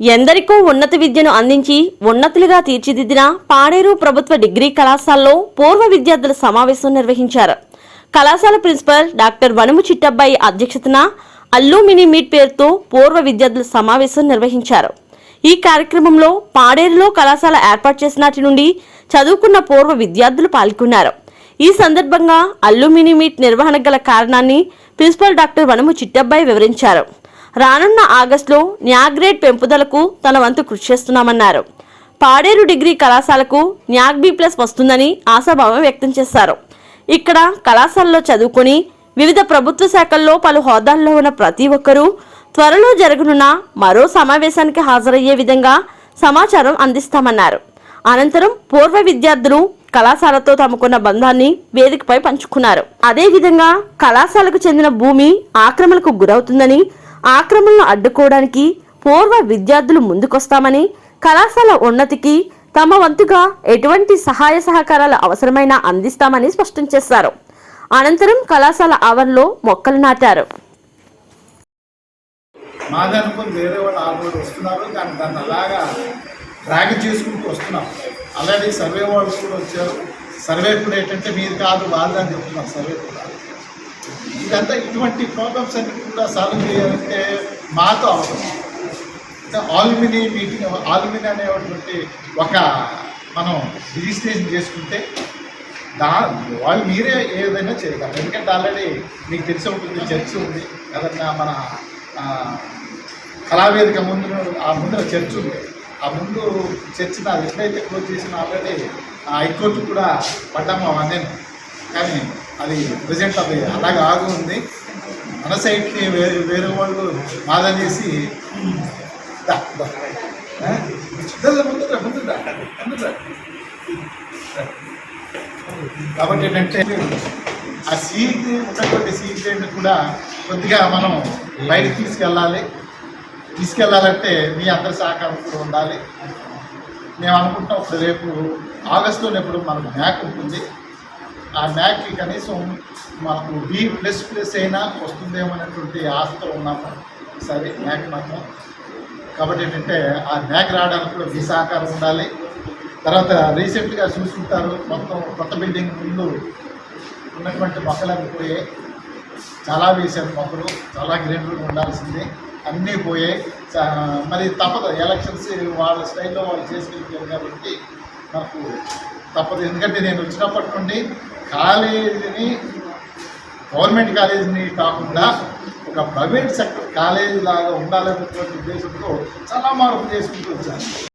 ఎందరికో ఉన్నత విద్యను అందించి ఉన్నతులుగా తీర్చిదిద్దిన పాడేరు ప్రభుత్వ డిగ్రీ కళాశాలలో పూర్వ విద్యార్థుల సమావేశం నిర్వహించారు. కళాశాల ప్రిన్సిపల్ డాక్టర్ వనుము చిట్టబ్బాయి అధ్యక్షతన అల్యూమిని మీట్ పేరుతో పూర్వ విద్యార్థుల సమావేశం నిర్వహించారు. ఈ కార్యక్రమంలో పాడేరులో కళాశాల ఏర్పాటు చేసినటి నుండి చదువుకున్న పూర్వ విద్యార్థులు పాల్గొన్నారు. ఈ సందర్భంగా అల్యూమిని మీట్ నిర్వహణ గల కారణాన్ని ప్రిన్సిపల్ డాక్టర్ వనము చిట్టబ్బాయి వివరించారు. రానున్న ఆగస్టులో న్యాగ్రేడ్ పెంపుదలకు తన వంతు కృషి చేస్తున్నామన్నారు. పాడేరు డిగ్రీ కళాశాలకు న్యాగ్ బి ప్లస్ వస్తుందని ఆశాభావం వ్యక్తం చేశారు. ఇక్కడ కళాశాలలో చదువుకొని వివిధ ప్రభుత్వ శాఖల్లో పలు హోదాల్లో ఉన్న ప్రతి ఒక్కరూ త్వరలో జరగనున్న మరో సమావేశానికి హాజరయ్యే విధంగా సమాచారం అందిస్తామన్నారు. అనంతరం పూర్వ విద్యార్థులు కళాశాలతో తమకున్న బంధాన్ని వేదికపై పంచుకున్నారు. అదేవిధంగా కళాశాలకు చెందిన భూమి ఆక్రమణకు గురవుతుందని ఆక్రమణను అడ్డుకోవడానికి పూర్వ విద్యార్థులు ముందుకొస్తామని కళాశాల ఉన్నతికి తమ వంతుగా ఎటువంటి సహాయ సహకారాలు అవసరమైనా అందిస్తామని స్పష్టం చేశారు. అనంతరం కళాశాల ఆవరణలో మొక్కలు నాటారు. మాదనుకుని వేరే వాళ్ళు ఆరు వస్తున్నారు కానీ దాన్ని అలాగా ర్యాగ్ చేసుకుంటూ వస్తున్నాం. ఆల్రెడీ సర్వే వాళ్ళు కూడా వచ్చారు. సర్వే కూడా ఏంటంటే మీరు కాదు వాళ్ళు అని చెప్తున్నారు సర్వే కూడా. ఇదంతా ఇటువంటి ప్రాబ్లమ్స్ అన్ని కూడా సాల్వ్ చేయాలంటే మాతో అవసరం. ఆల్మిని మీటింగ్ ఆల్మిని అనేటువంటి ఒక మనం రిజిస్ట్రేషన్ చేసుకుంటే దా వాళ్ళు మీరే ఏదైనా చేయగలరు? ఎందుకంటే ఆల్రెడీ మీకు తెలిసి ఉంటుంది చర్చ్ ఉంది. ఏదన్నా మన కళావేదిక ముందు ఆ ముందర చర్చ్ ఉంది. ఆ ముందు చర్చి నాది ఎప్పుడైతే క్లోజ్ చేసిన ఆల్రెడీ ఆ హైకోర్టు కూడా పడ్డాము అవన్నీ కానీ అది ప్రజెంట్ అది అలాగే ఆగి ఉంది. మన సైడ్కి వేరే వేరే వాళ్ళు బాధ చేసి ముందురా, ముందురా, ముందురా. కాబట్టి ఏంటంటే ఆ సీట్ ఉన్నటువంటి సీట్ కూడా కొద్దిగా మనం బయటకు తీసుకెళ్ళాలి. తీసుకెళ్ళాలంటే మీ అందరి సహకారం కూడా ఉండాలి. మేము అనుకుంటాం ఇప్పుడు రేపు ఆగస్టులో ఇప్పుడు మనకు మ్యాక్ ఉంటుంది. ఆ మ్యాక్కి కనీసం మనకు బి ప్లస్ ప్లస్ అయినా వస్తుందేమో అనేటువంటి ఆశతో ఉన్నాము. సరే మ్యాక్ మాత్రం కాబట్టి ఏంటంటే ఆ మ్యాక్ రావడానికి కూడా మీ సహకారం ఉండాలి. తర్వాత రీసెంట్గా చూసుకుంటారు మొత్తం కొత్త బిల్డింగ్ ముందు ఉన్నటువంటి మొక్కలన్నీ పోయి చాలా వేసారు మొక్కలు. చాలా గ్రీనరీగా ఉండాల్సింది. అన్నీ పోయాయి మరి తప్పదు. ఎలక్షన్స్ వాళ్ళ స్టైల్లో వాళ్ళు చేసుకెళ్ళారు కాబట్టి నాకు తప్పదు. ఎందుకంటే నేను వచ్చినప్పటి నుండి కాలేజీని గవర్నమెంట్ కాలేజీని కాకుండా ఒక ప్రైవేట్ సెక్టర్ కాలేజీ లాగా ఉండాలనేటువంటి ఉద్దేశంతో చాలా మార్పు చేసుకుంటూ వచ్చాను.